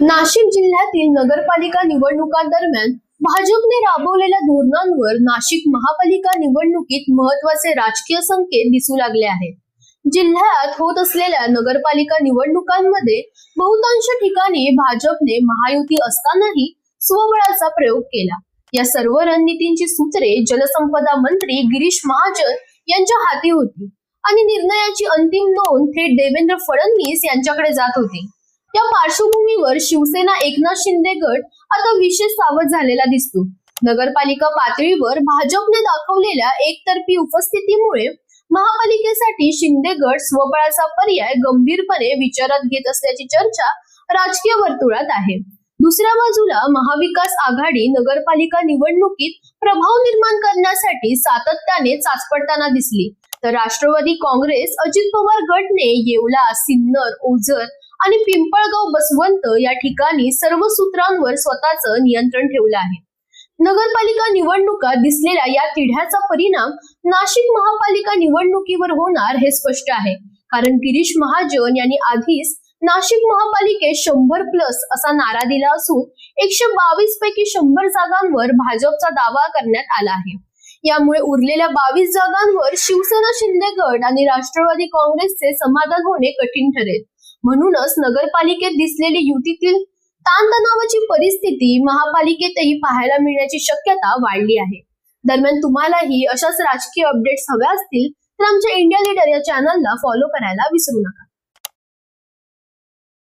नाशिक जिल्ह्यातील नगरपालिका निवडणुकांदरम्यान भाजपने राबवलेल्या धोरणांवर नाशिक महापालिका निवडणुकीत महत्त्वाचे राजकीय संकेत दिसू लागले आहेत. जिल्ह्यात होत असलेल्या नगरपालिका निवडणुकांमध्ये बहुतांश ठिकाणी भाजपने महायुती असतानाही स्वबळाचा प्रयोग केला. या सर्व रणनीतींची सूत्रे जलसंपदा मंत्री गिरीश महाजन यांच्या हाती होती आणि निर्णयाची अंतिम नोंद थेट देवेंद्र फडणवीस यांच्याकडे जात होती. त्या पार्श्वभूमीवर शिवसेना एकनाथ शिंदे गट आता विशेष सावध झालेला दिसतो. नगरपालिका पातळीवर भाजपने दाखवलेल्या एकतर्फी उपस्थितीमुळे महापालिकेसाठी शिंदे गट स्वबळाचा पर्याय गंभीरपणे विचारात घेत असल्याची चर्चा राजकीय वर्तुळात आहे. दुसऱ्या बाजूला महाविकास आघाडी नगरपालिका निवडणुकीत प्रभाव निर्माण करण्यासाठी सातत्याने चाचपडताना दिसली. तर राष्ट्रवादी काँग्रेस अजित पवार गटने येवला सिन्नर ओझर आणि पिंपळगाव बसवंत या ठिकाणी सर्व सूत्रांवर स्वतःचं नियंत्रण ठेवलं आहे. नगरपालिका निवडणुकात दिसलेल्या या तिढ्याचा परिणाम नाशिक महापालिका निवडणुकीवर होणार हे स्पष्ट आहे. कारण गिरीश महाजन यांनी आधीच नाशिक महापालिकेत शंभर प्लस असा नारा दिला असून एकशे बावीस पैकी शंभर जागांवर भाजपचा दावा करण्यात आला आहे. यामुळे उरलेल्या बावीस जागांवर शिवसेना शिंदे गट आणि राष्ट्रवादी काँग्रेसचे समाधान होणे कठीण ठरेल. म्हणूनच नगरपालिकेत दिसलेली युतीतील ताणतणावाची परिस्थिती महापालिकेतही पाहायला मिळण्याची शक्यता वाढली आहे. दरम्यान तुम्हालाही अशाच राजकीय अपडेट्स हव्या असतील तर आमच्या इंडिया लीडर या चॅनलला फॉलो करायला विसरू नका.